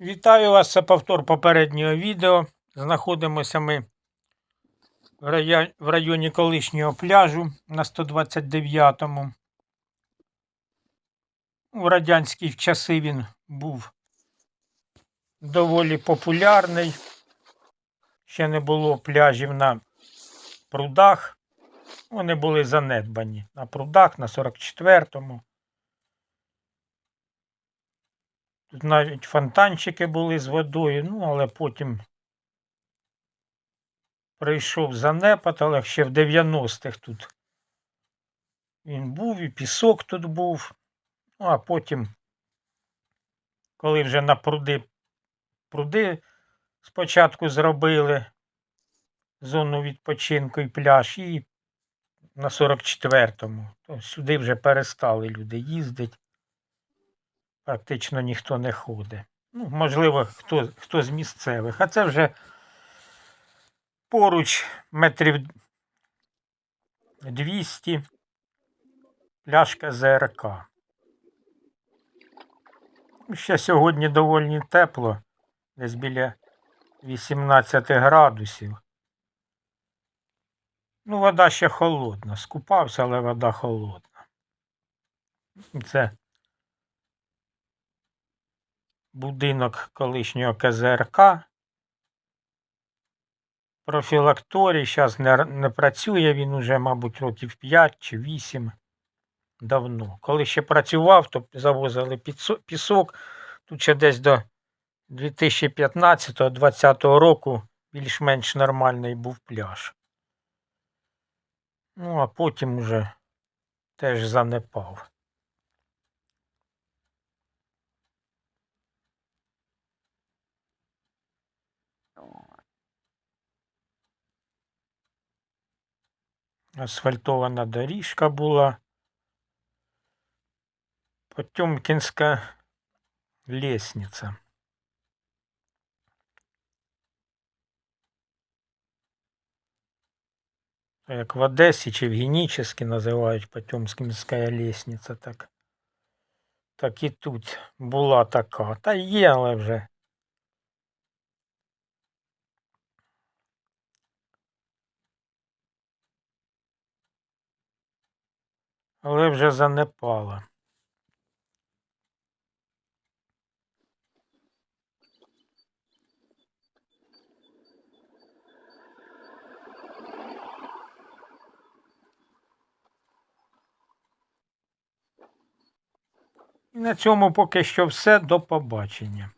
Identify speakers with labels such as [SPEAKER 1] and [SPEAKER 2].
[SPEAKER 1] Вітаю вас, це повтор попереднього відео. Знаходимося ми в районі колишнього пляжу на 129-му. У радянські часи він був доволі популярний. Ще не було пляжів на прудах. Вони були занедбані на прудах на 44-му. Тут навіть фонтанчики були з водою, ну, але потім прийшов занепад, але ще в 90-х тут він був, і пісок тут був. Ну, а потім, коли вже на пруди, пруди спочатку зробили зону відпочинку і пляж, і на 44-му, то сюди вже перестали люди їздити практично ніхто не ходить. Ну, можливо, хто, хто з місцевих. А це вже поруч метрів 200 пляшка ЗРК. Ще сьогодні доволі тепло, десь біля 18 градусів. Ну, вода ще холодна. Скупався, але вода холодна. Це будинок колишнього КЗРК. Профілакторій зараз не, не працює, він уже, мабуть, років 5 чи 8 давно. Коли ще працював, то завозили пісок. Тут ще десь до 2015-2020 року більш-менш нормальний був пляж. Ну, а потім уже теж занепав. Асфальтована доріжка була. Потьомкінська лестниця. Як в Одесі чи в Генічеській називають Потьомкінська лестниця, так. Так і тут була така. Та є, але вже. Але вже занепала. І на цьому поки що все. До побачення.